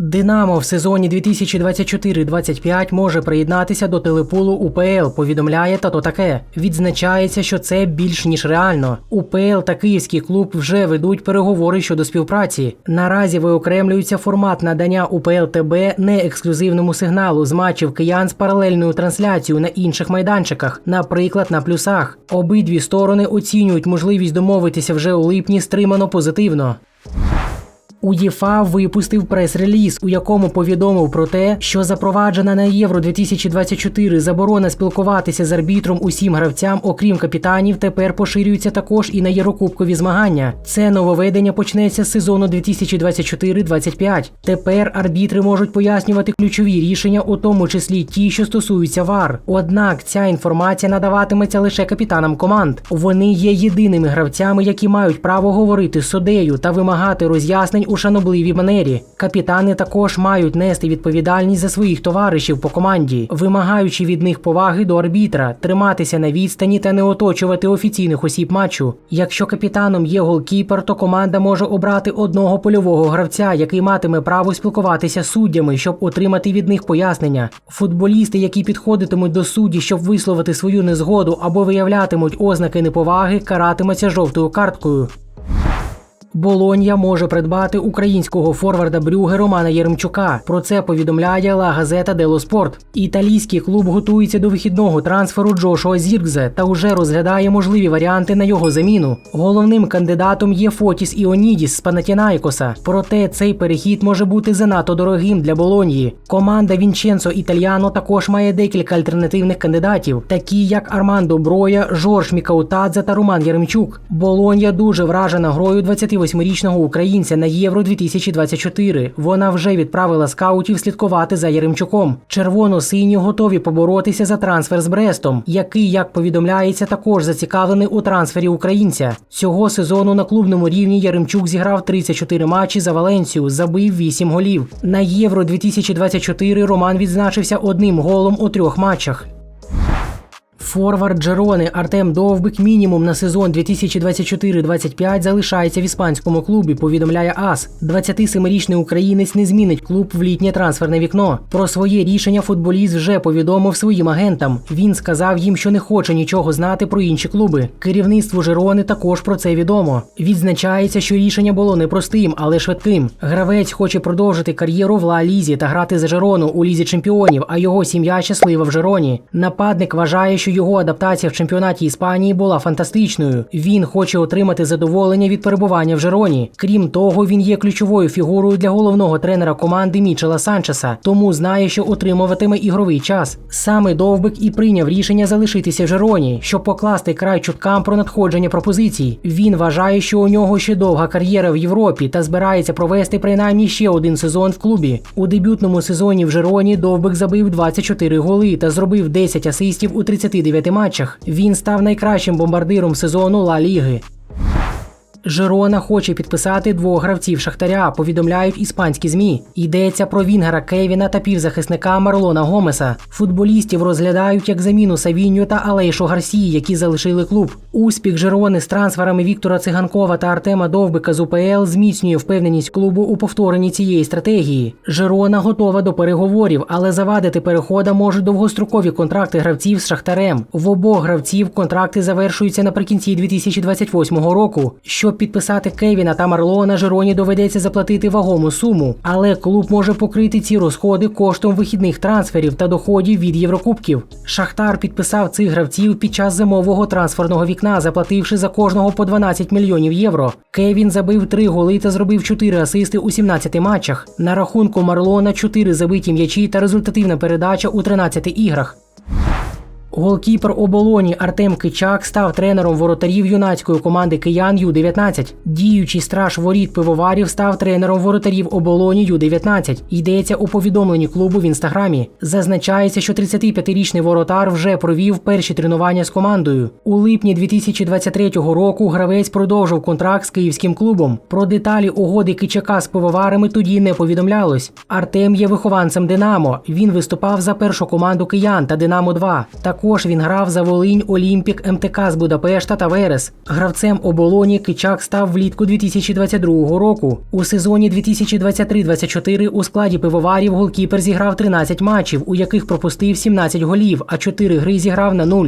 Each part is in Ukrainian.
Динамо в сезоні 2024-25 може приєднатися до телепулу УПЛ. Повідомляє тато таке. Відзначається, що це більш ніж реально. УПЛ та київський клуб вже ведуть переговори щодо співпраці. Наразі виокремлюється формат надання УПЛ ТБ не ексклюзивному сигналу з матчів киян з паралельною трансляцією на інших майданчиках, наприклад, на плюсах. Обидві сторони оцінюють можливість домовитися вже у липні стримано позитивно. УЄФА випустив прес-реліз, у якому повідомив про те, що запроваджена на Євро 2024 заборона спілкуватися з арбітром усім гравцям, окрім капітанів, тепер поширюється також і на єврокубкові змагання. Це нововведення почнеться з сезону 2024-25. Тепер арбітри можуть пояснювати ключові рішення, у тому числі ті, що стосуються ВАР. Однак ця інформація надаватиметься лише капітанам команд. Вони є єдиними гравцями, які мають право говорити з суддею та вимагати роз'яснень у шанобливій манері. Капітани також мають нести відповідальність за своїх товаришів по команді, вимагаючи від них поваги до арбітра, триматися на відстані та не оточувати офіційних осіб матчу. Якщо капітаном є голкіпер, то команда може обрати одного польового гравця, який матиме право спілкуватися з суддями, щоб отримати від них пояснення. Футболісти, які підходитимуть до судді, щоб висловити свою незгоду або виявлятимуть ознаки неповаги, каратимуться жовтою карткою. Болонья може придбати українського форварда Брюге Романа Єремчука. Про це повідомляє Ла Газета Дело Спорт. Італійський клуб готується до вихідного трансферу Джошуа Зіркзе та вже розглядає можливі варіанти на його заміну. Головним кандидатом є Фотіс Іонідіс з Панатінайкоса. Проте цей перехід може бути занадто дорогим для Болоньї. Команда Вінченцо Італіано також має декілька альтернативних кандидатів, такі як Армандо Броя, Жорж Мікаутадзе та Роман Єремчук. Болонья дуже вражена грою 28-річного українця на Євро 2024. Вона вже відправила скаутів слідкувати за Єремчуком. Червоно-сині готові поборотися за трансфер з Брестом, який, як повідомляється, також зацікавлений у трансфері українця. Цього сезону на клубному рівні Яремчук зіграв 34 матчі за Валенцію, забив 8 голів. На Євро 2024 Роман відзначився одним голом у трьох матчах. Форвард Джерони Артем Довбик мінімум на сезон 2024-25 залишається в іспанському клубі. Повідомляє АС. 27-річний українець не змінить клуб в літнє трансферне вікно. Про своє рішення футболіст вже повідомив своїм агентам. Він сказав їм, що не хоче нічого знати про інші клуби. Керівництву Жерони також про це відомо. Відзначається, що рішення було непростим, але швидким. Гравець хоче продовжити кар'єру в Ла Лізі та грати за Жерону у лізі чемпіонів, а його сім'я щаслива в Жероні. Нападник вважає, що його адаптація в чемпіонаті Іспанії була фантастичною. Він хоче отримати задоволення від перебування в Жероні. Крім того, він є ключовою фігурою для головного тренера команди Мічела Санчеса, тому знає, що отримуватиме ігровий час. Саме Довбик і прийняв рішення залишитися в Жероні, щоб покласти край чуткам про надходження пропозицій. Він вважає, що у нього ще довга кар'єра в Європі та збирається провести принаймні ще один сезон в клубі. У дебютному сезоні в Жероні Довбик забив 24 голи та зробив 10 асистів у 39 матчах. Він став найкращим бомбардиром сезону Ла Ліги. Жирона хоче підписати двох гравців Шахтаря, повідомляють іспанські змі. Йдеться про Вінгера Кевіна та півзахисника Марлона Гомеса. Футболістів розглядають як заміну Савіньо та Алейшо Гарсії, які залишили клуб. Успіх Жирони з трансферами Віктора Циганкова та Артема Довбика з УПЛ зміцнює впевненість клубу у повторенні цієї стратегії. Жирона готова до переговорів, але завадити перехода можуть довгострокові контракти гравців з Шахтарем. В обох гравців контракти завершуються наприкінці 2028 року. Щоб підписати Кевіна та Марлона, Жироні доведеться заплатити вагому суму, але клуб може покрити ці розходи коштом вихідних трансферів та доходів від Єврокубків. Шахтар підписав цих гравців під час зимового трансферного вікна, заплативши за кожного по 12 мільйонів євро. Кевін забив 3 голи та зробив 4 асисти у 17 матчах. На рахунку Марлона 4 забиті м'ячі та результативна передача у 13 іграх. Голкіпер оболоні Артем Кичак став тренером воротарів юнацької команди Киян Ю-19. Діючий страж воріт пивоварів став тренером воротарів оболоні Ю-19. Йдеться у повідомленні клубу в інстаграмі. Зазначається, що 35-річний воротар вже провів перші тренування з командою. У липні 2023 року гравець продовжив контракт з київським клубом. Про деталі угоди Кичака з пивоварами тоді не повідомлялось. Артем є вихованцем Динамо. Він виступав за першу команду киян та Динамо 2 Також Також він грав за Волинь, Олімпік, МТК з Будапешта та Верес. Гравцем оболоні Кичак став влітку 2022 року. У сезоні 2023-24 у складі пивоварів голкіпер зіграв 13 матчів, у яких пропустив 17 голів, а 4 гри зіграв на 0.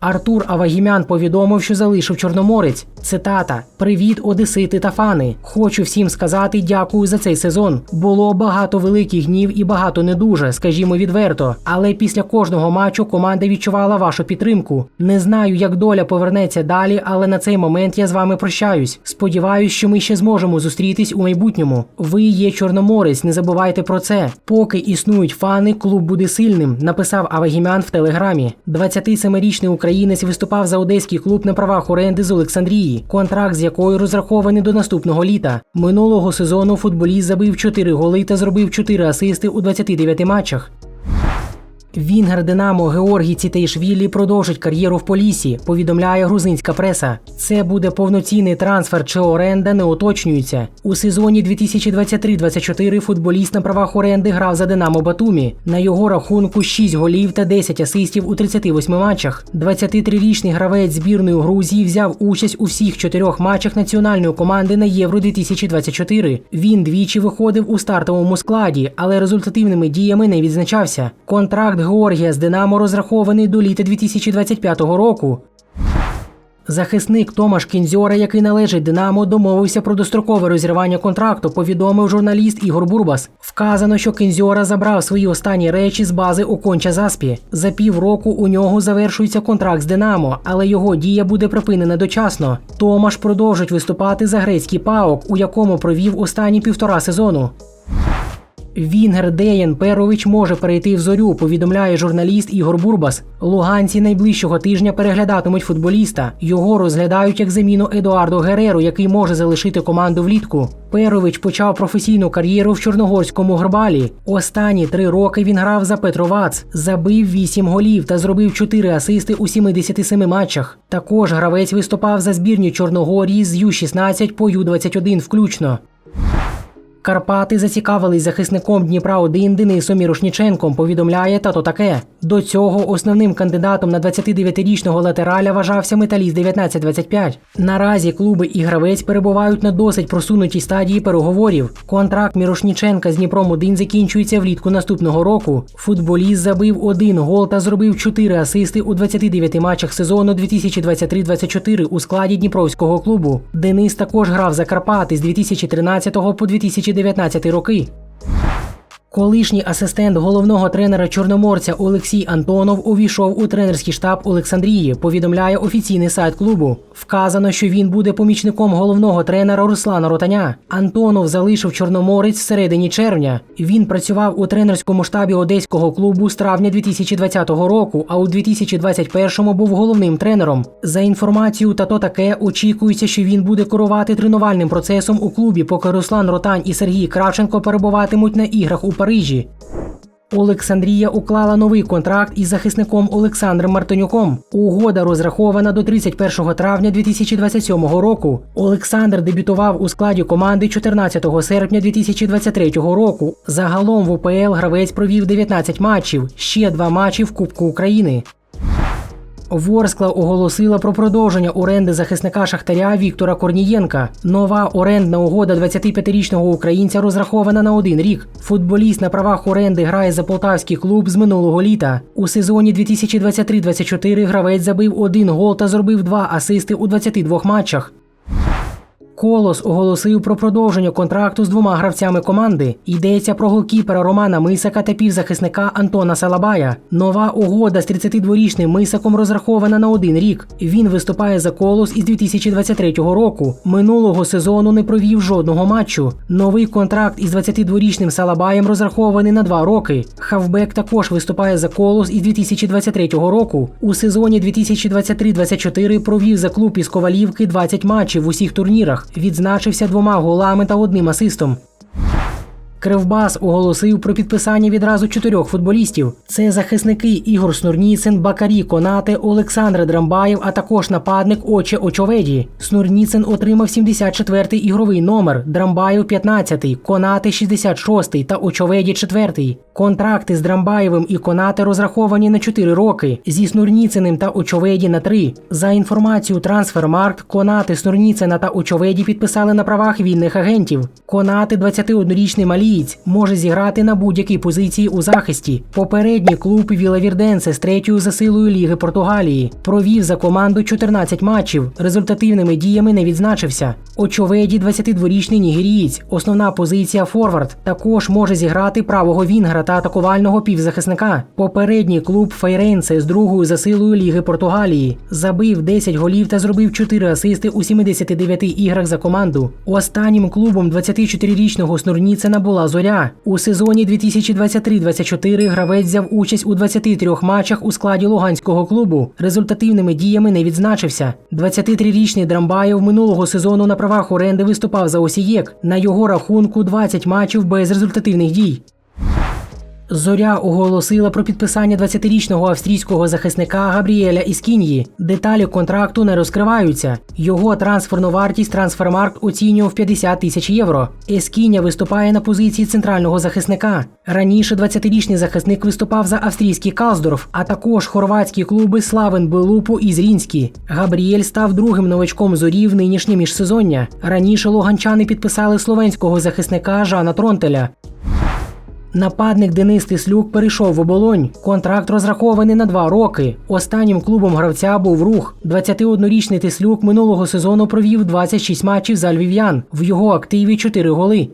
Артур Авагімян повідомив, що залишив Чорноморець. Цитата: Привіт, Одесити та фани. Хочу всім сказати дякую за цей сезон. Було багато великих днів і багато не дуже, скажімо відверто. Але після кожного матчу команда відчувала вашу підтримку. Не знаю, як доля повернеться далі, але на цей момент я з вами прощаюсь. Сподіваюсь, що ми ще зможемо зустрітись у майбутньому. Ви є Чорноморець, не забувайте про це. Поки існують фани, клуб буде сильним. Написав Авагімян в телеграмі. 27-річний українець виступав за одеський клуб на правах оренди з Олександрії контракт з якою розрахований до наступного літа. Минулого сезону футболіст забив 4 голи та зробив 4 асисти у 29 матчах. Вінгер Динамо Георгій Цітейшвілі продовжить кар'єру в Полісі, повідомляє грузинська преса. Це буде повноцінний трансфер чи оренда не уточнюється. У сезоні 2023-24 футболіст на правах оренди грав за Динамо Батумі. На його рахунку 6 голів та 10 асистів у 38 матчах. 23-річний гравець збірної Грузії взяв участь у всіх чотирьох матчах національної команди на Євро 2024. Він двічі виходив у стартовому складі, але результативними діями не відзначався. Контракт Георгія з Динамо розрахований до літа 2025 року. Захисник Томаш Кінзьора, який належить Динамо, домовився про дострокове розірвання контракту, повідомив журналіст Ігор Бурбас. Вказано, що Кінзьора забрав свої останні речі з бази Оконча Заспі. За півроку у нього завершується контракт з Динамо, але його дія буде припинена дочасно. Томаш продовжить виступати за грецький паок, у якому провів останні півтора сезону. Вінгер Деян Перович може перейти в зорю, повідомляє журналіст Ігор Бурбас. Луганці найближчого тижня переглядатимуть футболіста. Його розглядають як заміну Едуардо Гереру, який може залишити команду влітку. Перович почав професійну кар'єру в Чорногорському Грбалі. Останні три роки він грав за Петровац, забив 8 голів та зробив 4 асисти у 77 матчах. Також гравець виступав за збірні Чорногорії з Ю-16 по Ю-21 включно. Карпати зацікавились захисником Дніпра 1 Денисом Мірошніченком. Повідомляє тато таке. До цього основним кандидатом на 29-річного латераля вважався металіст 1925. Наразі клуби і гравець перебувають на досить просунутій стадії переговорів. Контракт Мірошніченка з Дніпром 1 закінчується влітку наступного року. Футболіст забив один гол та зробив 4 асисти у 29 матчах сезону 2023-24 у складі Дніпровського клубу. Денис також грав за Карпати з 2013 по 2019 роки. Колишній асистент головного тренера Чорноморця Олексій Антонов увійшов у тренерський штаб Олександрії. Повідомляє офіційний сайт клубу. Вказано, що він буде помічником головного тренера Руслана Ротаня. Антонов залишив Чорноморець в середині червня. Він працював у тренерському штабі одеського клубу з травня 2020 року, а у 2021-му був головним тренером. За інформацією тато таке очікується, що він буде керувати тренувальним процесом у клубі, поки Руслан Ротань і Сергій Кравченко перебуватимуть на іграх у Парижі. Олександрія уклала новий контракт із захисником Олександром Мартинюком. Угода розрахована до 31 травня 2027 року. Олександр дебютував у складі команди 14 серпня 2023 року. Загалом в УПЛ гравець провів 19 матчів, ще два матчі в Кубку України. Ворскла оголосила про продовження оренди захисника Шахтаря Віктора Корнієнка. Нова орендна угода 25-річного українця розрахована на один рік. Футболіст на правах оренди грає за полтавський клуб з минулого літа. У сезоні 2023-24 гравець забив один гол та зробив два асисти у 22 матчах. Колос оголосив про продовження контракту з двома гравцями команди. Йдеться про голкіпера Романа Мисака та півзахисника Антона Салабая. Нова угода з 32-річним Мисаком розрахована на один рік. Він виступає за колос із 2023 року. Минулого сезону не провів жодного матчу. Новий контракт із 22-річним Салабаєм розрахований на два роки. Хавбек також виступає за колос із 2023 року. У сезоні 2023-24 провів за клуб із Ковалівки 20 матчів в усіх турнірах відзначився двома голами та одним асистом. Кривбас оголосив про підписання відразу чотирьох футболістів. Це захисники Ігор Снурніцин, Бакарі Конате, Олександр Драмбаєв, а також нападник Оче Очоведі. Снурніцин отримав 74-й ігровий номер, Драмбаєв 15-й, Конате 66-й та Очоведі 4-й. Контракти з Драмбаєвим і Конате розраховані на 4 роки, зі Снурніциним та Очоведі на 3. За інформацією Трансфермаркт, Конате, Снурніцина та Очоведі підписали на правах вільних агентів. Конате, 21-річний малієць, може зіграти на будь-якій позиції у захисті. Попередній клуб Вілавірденсе з третьою за силою Ліги Португалії провів за команду 14 матчів. Результативними діями не відзначився. Очоведі, 22-річний нігерієць, основна позиція форвард, також може зіграти правого вінгера та атакувального півзахисника. Попередній клуб Фейренце з другою за силою Ліги Португалії забив 10 голів та зробив 4 асисти у 79 іграх за команду. Останнім клубом 24-річного Снурніцена була Зоря. У сезоні 2023-24 гравець взяв участь у 23 матчах у складі Луганського клубу. Результативними діями не відзначився. 23-річний Драмбаєв минулого сезону на правах оренди виступав за Осієк. На його рахунку 20 матчів без результативних дій. Зоря оголосила про підписання 20-річного австрійського захисника Габріеля Іскіньї. Деталі контракту не розкриваються. Його трансферну вартість трансфермаркт оцінює в 50 тисяч євро. Ескіня виступає на позиції центрального захисника. Раніше 20-річний захисник виступав за австрійський Калсдорф, а також хорватські клуби Славен Белупу і Зрінський. Габріель став другим новачком зорі в нинішнє міжсезоння. Раніше луганчани підписали словенського захисника Жана Тронтеля. Нападник Денис Тислюк перейшов в оболонь. Контракт розрахований на два роки. Останнім клубом гравця був рух. 21-річний Тислюк минулого сезону провів 26 матчів за львів'ян. В його активі 4 голи.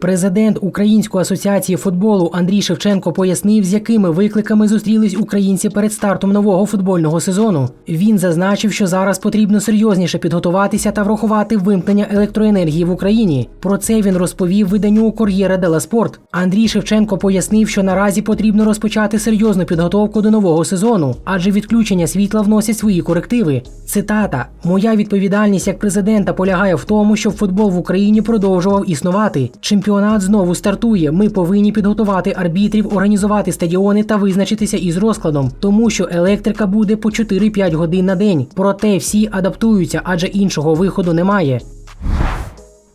Президент Української асоціації футболу Андрій Шевченко пояснив, з якими викликами зустрілись українці перед стартом нового футбольного сезону. Він зазначив, що зараз потрібно серйозніше підготуватися та врахувати вимкнення електроенергії в Україні. Про це він розповів виданню Кор'єра Дела Спорт. Андрій Шевченко пояснив, що наразі потрібно розпочати серйозну підготовку до нового сезону, адже відключення світла вносять свої корективи. Цитата: Моя відповідальність як президента полягає в тому, щоб футбол в Україні продовжував існувати. Чемпіонат знову стартує. Ми повинні підготувати арбітрів, організувати стадіони та визначитися із розкладом, тому що електрика буде по 4-5 годин на день. Проте всі адаптуються, адже іншого виходу немає.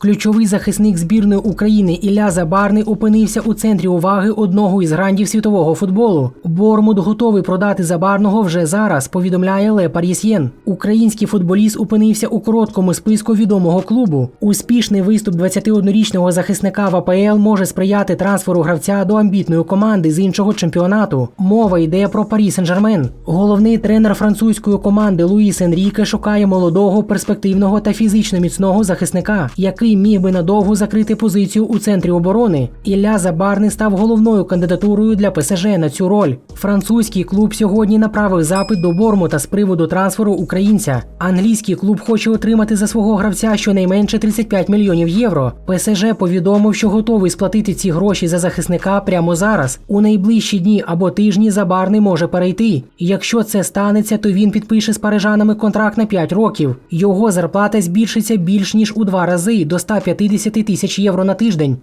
Ключовий захисник збірної України Ілля Забарний опинився у центрі уваги одного із грандів світового футболу. Бормут готовий продати Забарного вже зараз. Повідомляє Ле Пар'єсьєн. Український футболіст опинився у короткому списку відомого клубу. Успішний виступ 21-річного захисника в АПЛ може сприяти трансферу гравця до амбітної команди з іншого чемпіонату. Мова йде про Парі Сен-Жермен. Головний тренер французької команди Луїс Енріке шукає молодого, перспективного та фізично міцного захисника, який міг би надовго закрити позицію у центрі оборони. Ілля Забарний став головною кандидатурою для ПСЖ на цю роль. Французький клуб сьогодні направив запит до Бормута з приводу трансферу українця. Англійський клуб хоче отримати за свого гравця щонайменше 35 мільйонів євро. ПСЖ повідомив, що готовий сплатити ці гроші за захисника прямо зараз. У найближчі дні або тижні Забарний може перейти. Якщо це станеться, то він підпише з парижанами контракт на 5 років. Його зарплата збільшиться більш ніж у два рази до 150 тисяч євро на тиждень.